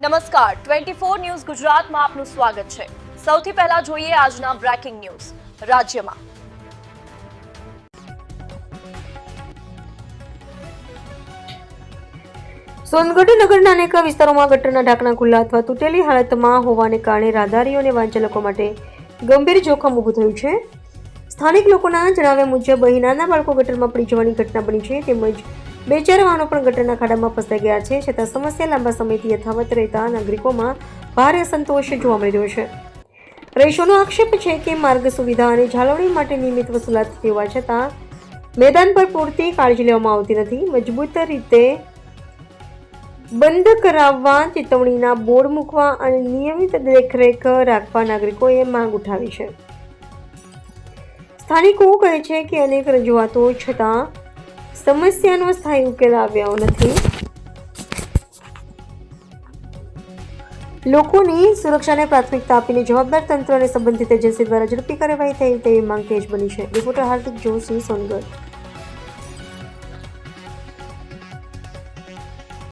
નમસ્કાર. Twenty four news ગુજરાતમાં આપનું સ્વાગત છે. સૌથી પહેલા જોઈએ આજના બ્રેકિંગ ન્યૂઝ. રાજ્યમાં સોનગઢ નગરના અનેક વિસ્તારોમાં ગટરના ઢાંકણા ખુલ્લા અથવા તૂટેલી હાલતમાં હોવાને કારણે રાહદારીઓ અને વાંચાલકો માટે ગંભીર જોખમ ઊભું થયું છે. સ્થાનિક લોકોના જણાવ્યા મુજબ, અહીં નાના બાળકો ગટરમાં પડી જવાની ઘટના બની છે. તેમજ બે ચાર વાહનો પણ ગટરના ખાડામાં ફસાઈ ગયા છે. છતાં સમસ્યા લાંબા સમયથી યથાવત રહેતા નાગરિકોમાં ભારે અસંતોષ જોવા મળી રહ્યો છે. રહીશોનો આક્ષેપ છે કે માર્ગ સુવિધા અને જાળવણી માટે નિયમિત વસૂલાત હોવા છતાં મેદાન પર પૂરતી કાળજી લેવામાં આવતી નથી. મજબૂત રીતે બંધ કરાવવા, ચેતવણીના બોર્ડ મૂકવા અને નિયમિત દેખરેખ રાખવા નાગરિકોએ માંગ ઉઠાવી છે. સ્થાનિકો કહે છે કે અનેક રજૂઆતો છતાં સમસ્યાનો સ્થાયી ઉકેલ આવ્યો નથી. લોકોની સુરક્ષાને પ્રાથમિકતા આપીને જવાબદાર તંત્ર અને સંબંધિત એજન્સી દ્વારા ઝડપી કાર્યવાહી થઈ તેવી માંગ તેજ બની છે. રિપોર્ટર હાર્દિક જોશી સોનગઢ.